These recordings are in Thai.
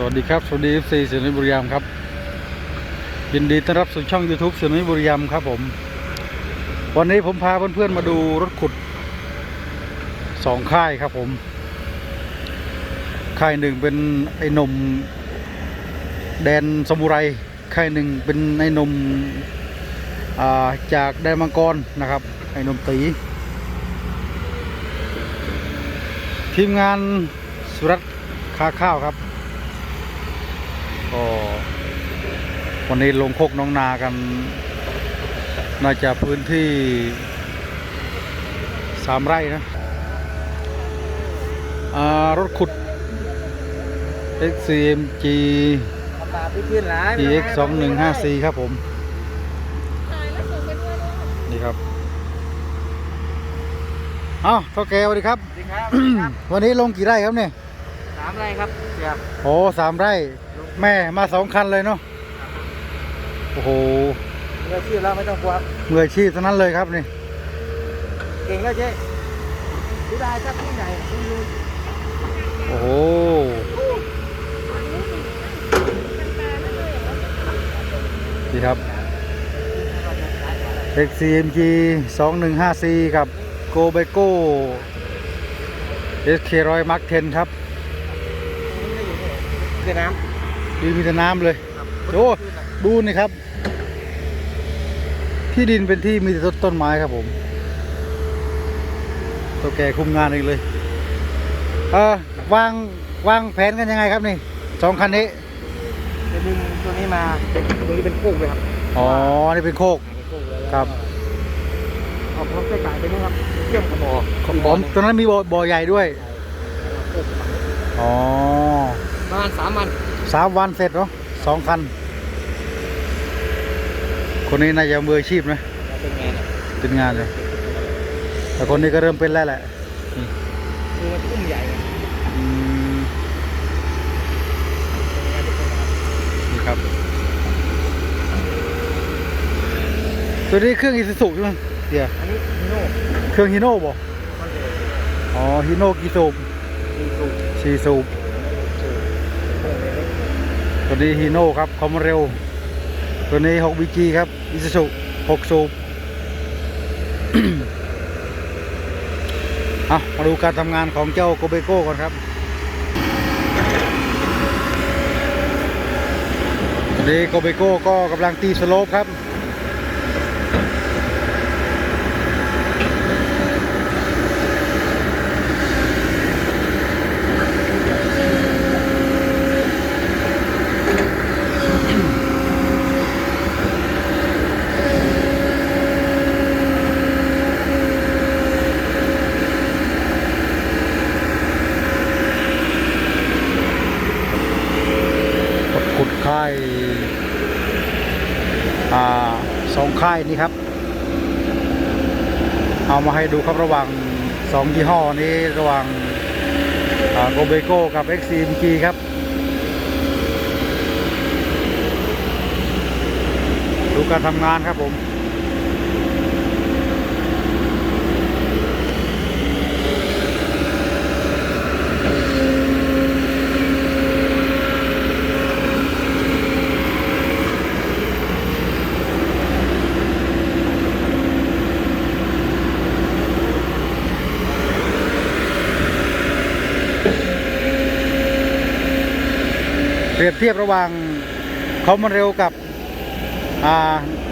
สวัสดีครับ สวัสดี FC เสือนุบุรีรัมครับ ยินดีต้อนรับสู่ช่อง YouTube เสือนุบุรีรัมครับผม วันนี้ผมพาเพื่อนๆมาดูรถขุดสองค่ายครับผม ค่ายหนึ่งเป็นไอ้นมแดนสมุไร ค่ายหนึ่งเป็นไอ้นมาจากแดนมังกรนะครับ ไอ้นมตี ทีมงานสุรัตคาข้าวครับ ก็วันนี้ลงโคกน้องนากัน น่าจะพื้นที่สามไร่นะอ่ารถขุด XCMG ปลาพี่ขึ้นหลาย EX 2 1 5 4ครับผมถ่ายแล้วส่งไปด้วยด้วยนี่ครับเอ้าเท่าแกสวัสดีครับ สวัสดีครับ วันนี้ลงกี่ไร่ครับเนี่ยสามไรครับเสียโอ้สามไร่ แม่มาสองคันเลยเนาะโอ้โหเรือชื่อเราไม่ต้องกลัวครับมืออาชีพทั้งนั้นเลยครับนี่เก่งแล้วเจ๊ดูได้ครับที่ไหนที่นู่นโอ้โหนี่ครับ XCMG 2154กับ Go b e c o SK 100 Mark 10 ครับคือน้ ดีมีแต่น้ำเลยำโอ้ดูนี่ครับ ที่ดินเป็นที่มีแต่ต้นต้นไม้ครับผมตัวแกคุมงานอีกเลยเออวางวางแผนกันยังไงครับนี่สองคันนี้จะดึงตัวนี้มาเป็นตัวนี้เป็นโค้งเลยครับอ๋อนี่เป็นโคกเป็นโค้งเลยครับเอาพร้อมใส่ไก่ไปนี่ครับเชื่อมกระบอกผมตรงนั้นมีบ่อบ่อใหญ่ด้วยอ๋อประมาณสามวัน สามวันเสร็จเนาะสองคัน คนนี้น่าจะมืออาชีพนะเป็นไงเนี่ยเป็นงานเลยแต่คนนี้ก็เริ่มเป็นแล้วแหละคือมันอุ้มใหญ่ไงอืมนี่ครับ ตัวนี้เครื่องอิซูซุใช่ไหมเดี๋ยวอันนี้ฮิโน่เครื่องฮีโน่บอกมันเลยอ๋อฮีโน่กี่สูบมีสูบสี่สูบโค้งเล็ก ตัวนี้ฮีโน่ครับความเร็ว ตัวนี้6 BG ครับอิซูซุ6สูบเอามาดูการทำงานของเจ้าโกเบโก้ก่อนครับตอนนี้โกเบโก้ก็กำลังตีสโลปครับ ขุดค่ายอ่า สองค่ายนี้ครับ เอามาให้ดูครับระหว่างสองยี่ห้อนี้ระหว่างโกเบโก้กับ XCMG ครับดูการทำงานครับผม เทียบระหว่างเขามันเร็วกับ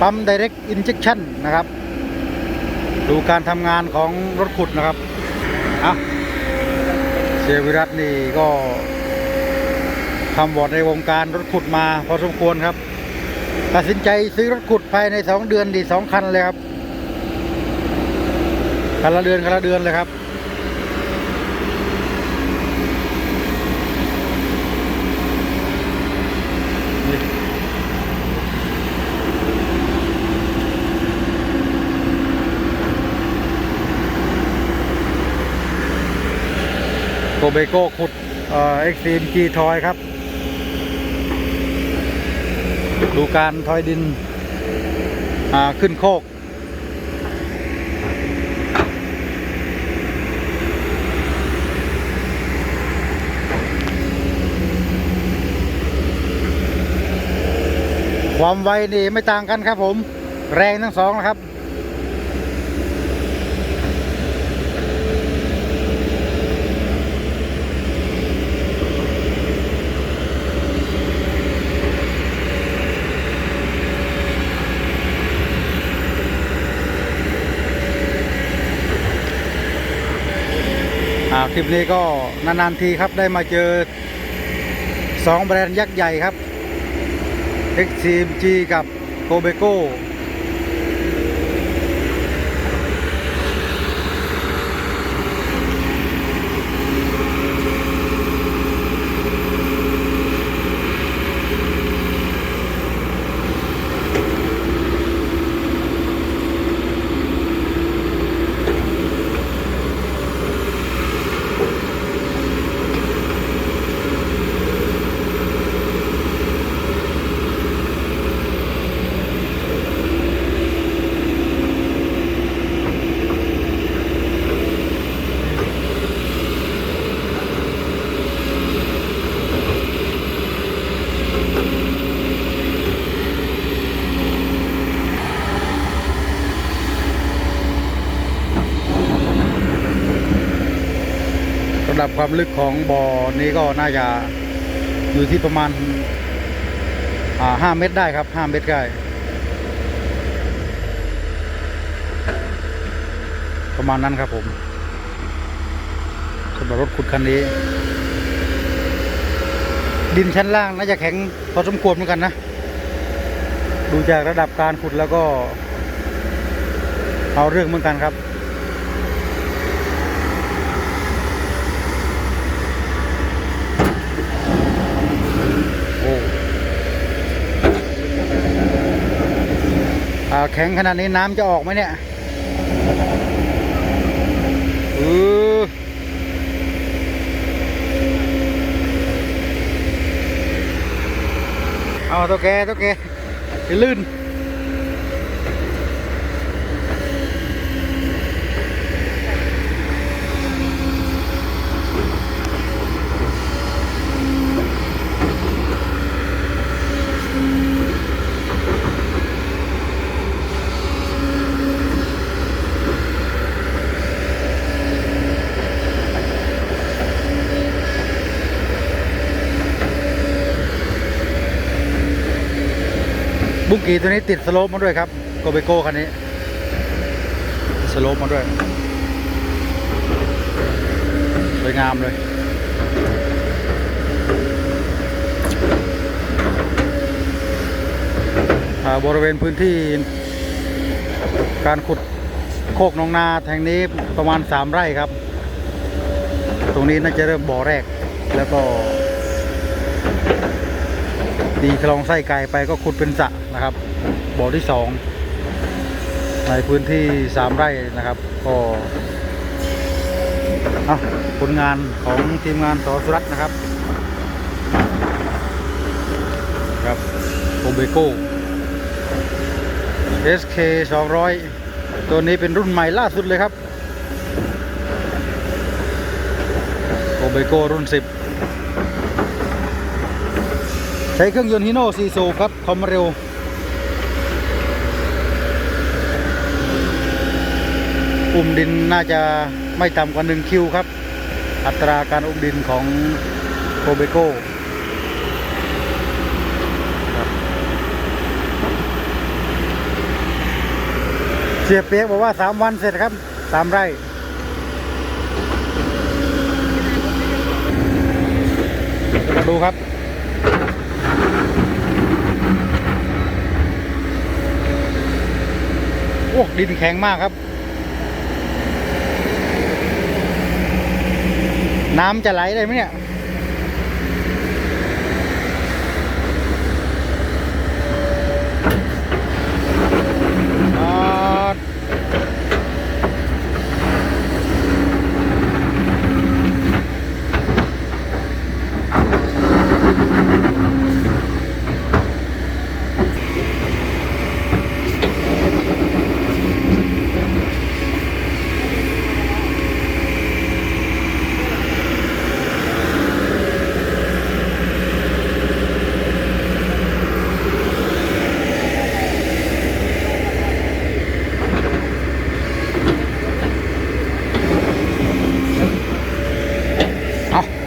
ปั๊ม direct injection นะครับ ดูการทำงานของรถขุดนะครับอะเสียวิรัตนี่ก็ทำบอดในวงการรถขุดมาพอสมควรครับ ตัดสินใจซื้อรถขุดภายในสองเดือนดีสองคันเลยครับคันละเดือนคันละเดือนเลยครับ โกเบโก้ขุดเอ็กซ์ตรีมกีทอยครับ ดูการทอยดินขึ้นโคก ความไวนี่ไม่ต่างกันครับผม แรงทั้งสองนะครับ ลิปนี้ก็นานๆทีครับได้มาเจอสองแบรนด์ยักษ์ใหญ่ครับ XCMG กับ g o b e c o สำหรับความลึกของบ่อนี้ก็น่าจะอยู่ที่ประมาณห้าเมตรได้ครับห้าเมตรได้ประมาณนั้นครับผมสำหรับรถขุดคันนี้ ดินชั้นล่างน่าจะแข็งพอสมควรเหมือนกันนะ ดูจากระดับการขุดแล้วก็ เอาเรื่องเหมือนกันครับาแข็งขนาดนี้น้ำจะออกไหมเนี่ยเออเอาตัวแกตัวแกลื่น บุกีตัวนี้ติดสโลปมาด้วยครับโกเบโก้คันนี้ สโลปมาด้วย สวยงามเลยบริเวณพื้นที่การขุดโคกหนองนาแห่งนี้ประมาณ 3 ไร่ครับ ตรงนี้น่าจะเริ่มบ่อแรก แล้วก็ ดีคลองไส้ไก่ไปก็ขุดเป็นสระ นะครับบ่อที่สองในพื้นที่สามไร่นะครับก็อาผลงานของทีมงานสอสุรัตน์นะครับครับโอเบโก้ SK 200 ตัวนี้เป็นรุ่นใหม่ล่าสุดเลยครับโอเบโก้รุ่น 10 ใช้เครื่องยนต์ฮิโน่4สูบครับความเร็ว อุ้มดินน่าจะไม่ต่ำกว่า 1 คิวครับ อัตราการอุ้มดินของโคเบโก้เสียเปียกบอกว่า 3 วันเสร็จครับ 3 ไร่มาดูครับโอ้ดินแข็งมากครับ น้ำจะไหลได้ไหมเนี่ย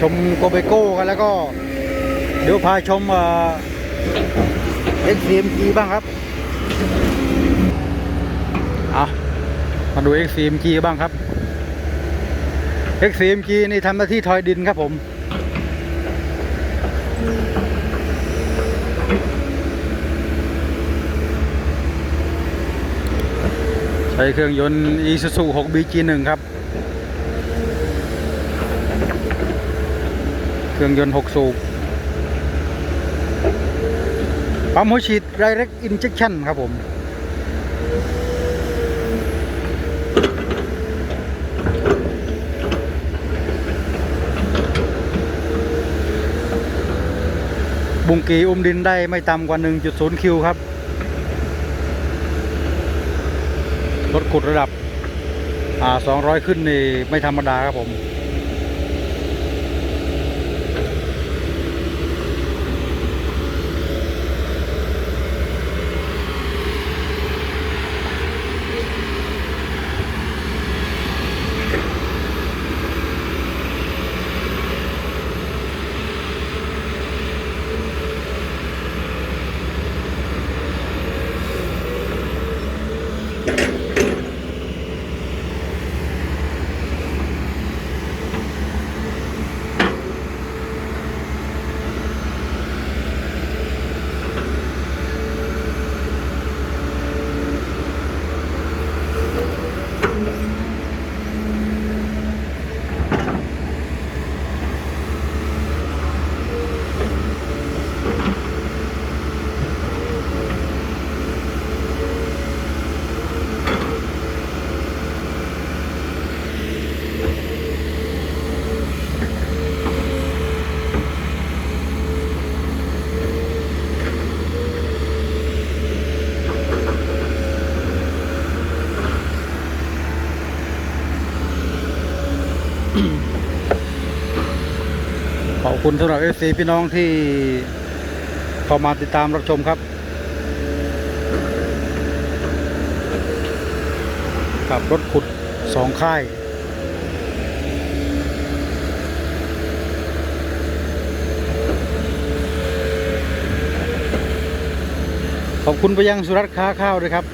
ชมโกเบโก้กันแล้วก็ เดี๋ยวพาชมเอ็กซ์ซีมจีบ้างครับเอามาดู XCMG บ้างครับ XCMG นี่ทำหน้าที่ทอยดินครับผมใช้เครื่องยนต์ Isuzu 6BG1 ครับ เครื่องยนต์ 6 สูบปั๊มหัวฉีด Direct Injection ครับผมบุงกีอุ้มดินได้ไม่ต่ำกว่า 1.0 คิวครับ รถขุดระดับอ่า200 ขึ้นนี่ไม่ธรรมดาครับผม ขอบคุณสำหรับ FC พี่น้องที่เข้ามาติดตามรับชมครับกับรถขุดสองค่าย ขอบคุณไปยังสุรัตค้าข้าวด้วยครับ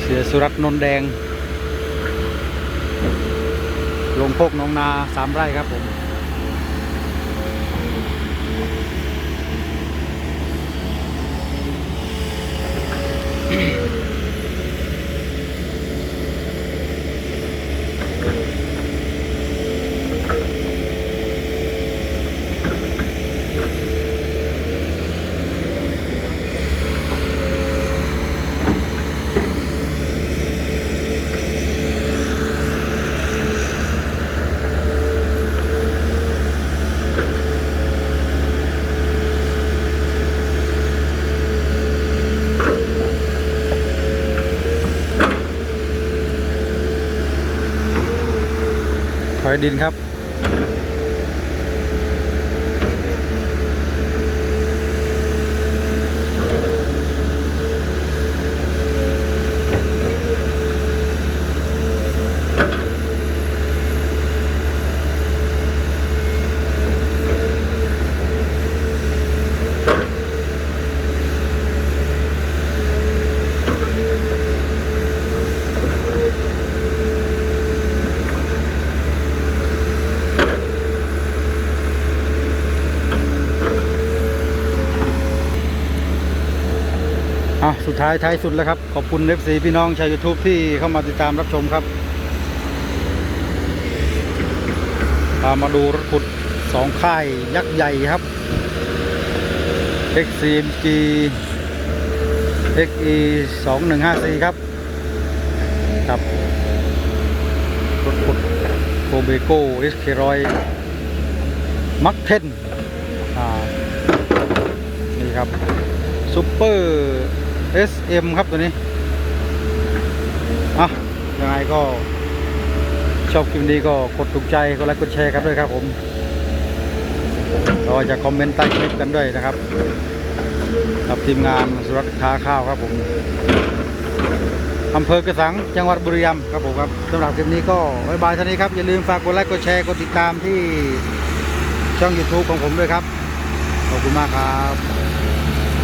เสียสุรัตนนแดง ลงโคกน้องนาสามไร่ครับผมถ อยดินครับ ท้ายท้ายสุดแล้วครับ ขอบคุณเอฟซีพี่น้องชาว YouTube ที่เข้ามาติดตามรับชมครับพามาดูรถขุดสองค่ายยักษ์ใหญ่ครับ XCMG XE 2154ครับครับรถขุดโคเบโก้ SK100 มักเทนอ่านี่ครับซูเปอร์ SM ครับตัวนี้อะยังไงก็ชอบคลิปนี้ก็กดถูกใจกดไลค์กดแชร์กันด้วยครับผมเราจะคอมเมนต์ใต้คลิปกันด้วยนะครับกับทีมงานสุรัตน์ค้าข้าวครับผมอำเภอกระสังจังหวัดบุรีรัมย์ครับผมครับสำหรับคลิปนี้ก็บายบายท่านี้ครับ อย่าลืมฝากกดไลค์กดแชร์กดติดตามที่ช่อง YouTube ของผมด้วยครับ ขอบคุณมากครับ